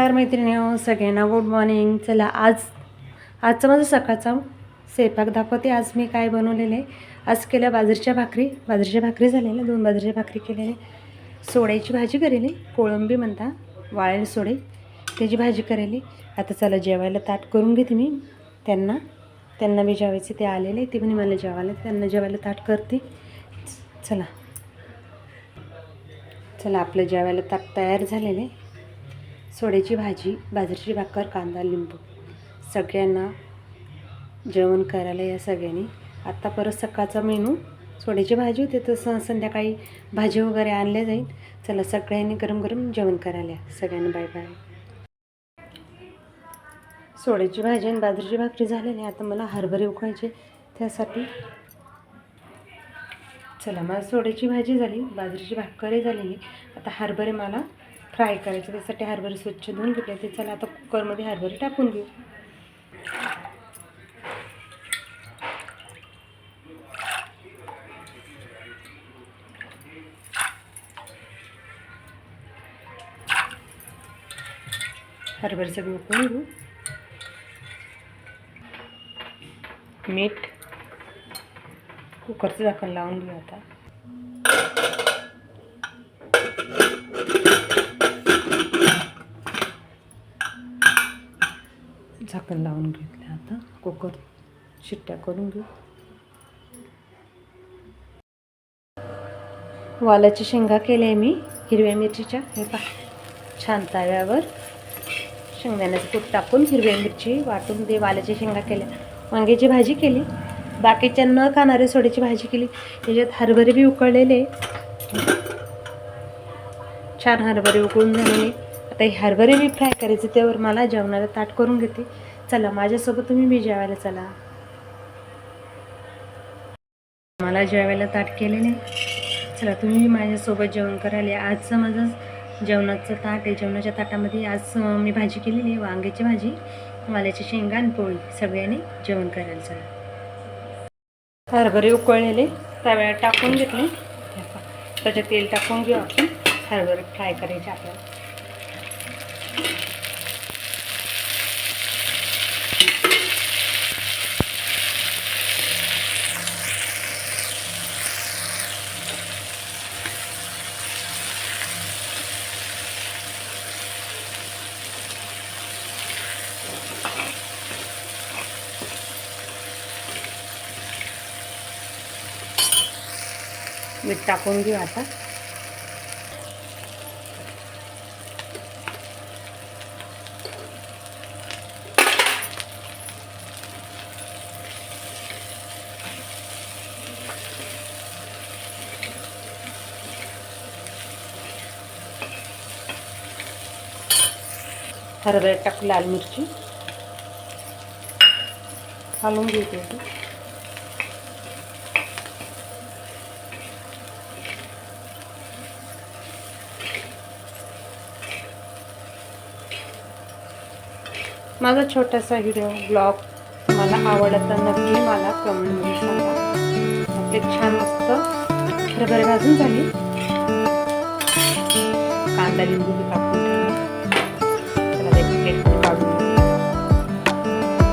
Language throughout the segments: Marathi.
तर मैत्रिणी हो, सगळ्यांना गुड मॉर्निंग चला आज आजचा माझं सकाळचा स्वयंपाक दाखवते. आज मी काय बनवलेलं आहे? आज केल्या बाजरीच्या भाकरी. बाजरीच्या भाकरी झालेल्या दोन बाजरीच्या भाकरी केलेले सोड्याची भाजी करेली कोळंबी म्हणता वाळेल सोडे. त्याची भाजी करेली. आता चला जेवायला ताट करून घेते मी त्यांना. त्यांना मी जेवायचे ते आलेले. ते म्हणे मला जेवायला त्यांना जेवायला ताट करते. चला. चला आपलं जेवायला ताट तयार झालेलं आहे. सोड्याची भाजी बाजरीची भाकर कांदा लिंबू. सगळ्यांना जेवण करायला या सगळ्यांनी. आत्ता परत सकाळचा मेनू. सोड्याची भाजी होते तर स संध्याकाळी भाजी वगैरे आणल्या जाईल. चला सगळ्यांनी गरम गरम जेवण करायला या. सगळ्यांना बाय बाय सोड्याची भाजी आणि बाजरीची भाकरी झालेली. आहे. आता मला हरभरे उकळायचे त्यासाठी चला मला सोड्याची भाजी झाली. बाजरीची भाकरही झालेली. आता हरभरे मला फ्राय करायचे त्यासाठी हरभरे स्वच्छ धुवून घेतले ते चला आता कुकरमध्ये हरभरे टाकून घेऊ. हरभरे सगळे उकळून घेऊ. मीठ कुकरचं झाकण लावून घेऊ आता. झाकण लावून घेतलं आता. कुकर शिट्ट्या करून घेऊ. वालाची शेंगा केल्या आहे मी हिरव्या मिरचीच्या. हे पा छान तव्यावर शेंगदाण्याचं कूट टाकून हिरव्या मिरची वाटून ते वालाची शेंगा केल्या. वांग्याची भाजी केली. बाकीच्या न खाणारे सोड्याची भाजी केली. त्याच्यात हरभरे बी उकळलेले. छान हरभरे उकळून झालेले आता हे हरभरे मी फ्राय करायचे त्यावर मला जेवणाला ताट करून घेते. चला माझ्यासोबत तुम्ही बी जेवायला चला. मला जेवायला ताट केलेले. चला तुम्ही माझ्यासोबत जेवण करायला आजचं माझं जेवणाचं ताट आहे. जेवणाच्या ताटामध्ये आज मी भाजी केलेली आहे वांग्याची भाजी वाल्याची शेंगा आणि पोळी. सगळ्यांनी जेवण करायला चला. हरभरे उकळलेले. त्यावेळेला टाकून घेतले. हे त्याच्यात तेल टाकून घेऊ आपण. हरभरे फ्राय करायचे आपल्याला. मीठ टाकून घेऊ आता. हरभरे टाकू लाल मिरची. हलवून घेते माझा छोटासा व्हिडिओ ब्लॉग मला आवडला तर नक्की मला कमेंटमध्ये सांगा. आपले छान मस्त हरभरे भाजून झाली. कांदा लिंबू कापून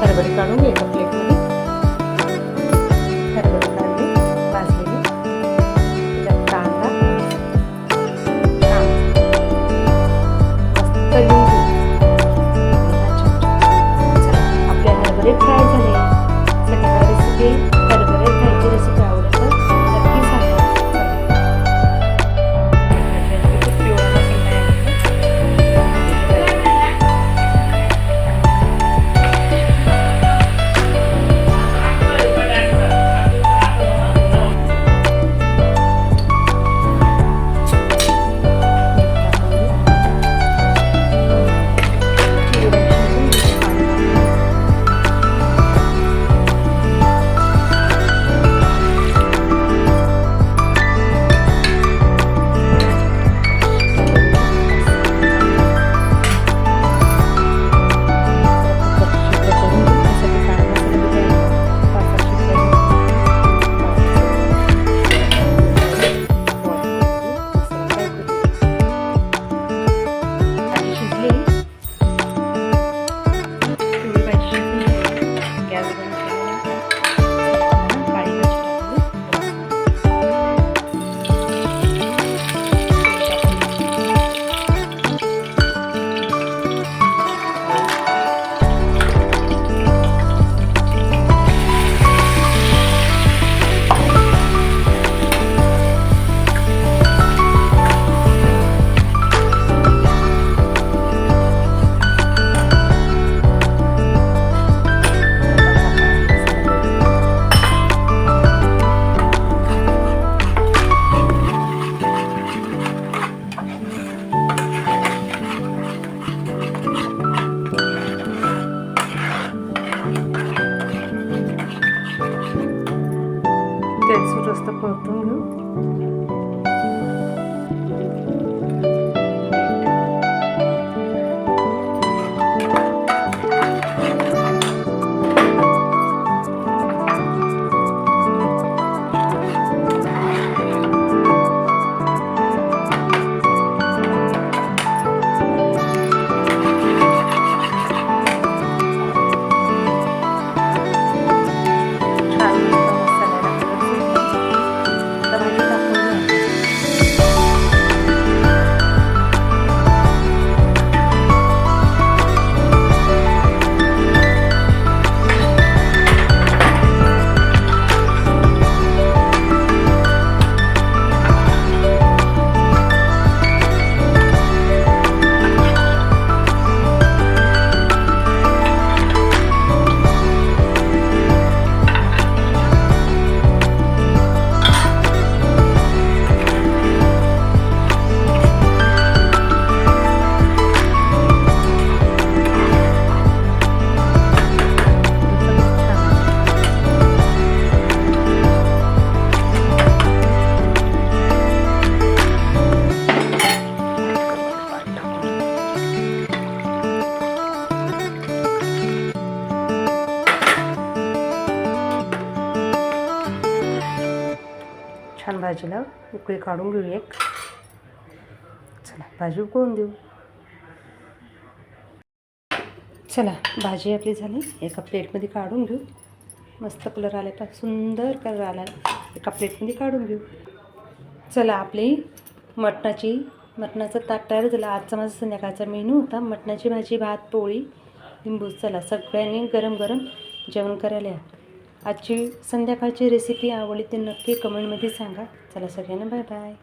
हरभरे काढून घे एका प्लेटमध्ये मस्त भाजीला उकळी काढून घेऊ एक. चला भाजी उकळून देऊ. चला भाजी आपली झाली. एका प्लेटमध्ये काढून घेऊ. मस्त कलर आले पा सुंदर कलर आला. एका प्लेटमध्ये काढून घेऊ. चला आपली मटणाची मटणाचं ताट तयार झालं. आजचा माझा संध्याकाळचा मेनू होता. मटणाची भाजी भात पोळी लिंबू. चला सगळ्यांनी गरम गरम जेवण करायला या. आजची संध्याकाळची रेसिपी आवडली ते नक्की कमेंटमध्ये सांगा. चला सगळ्यांना बाय बाय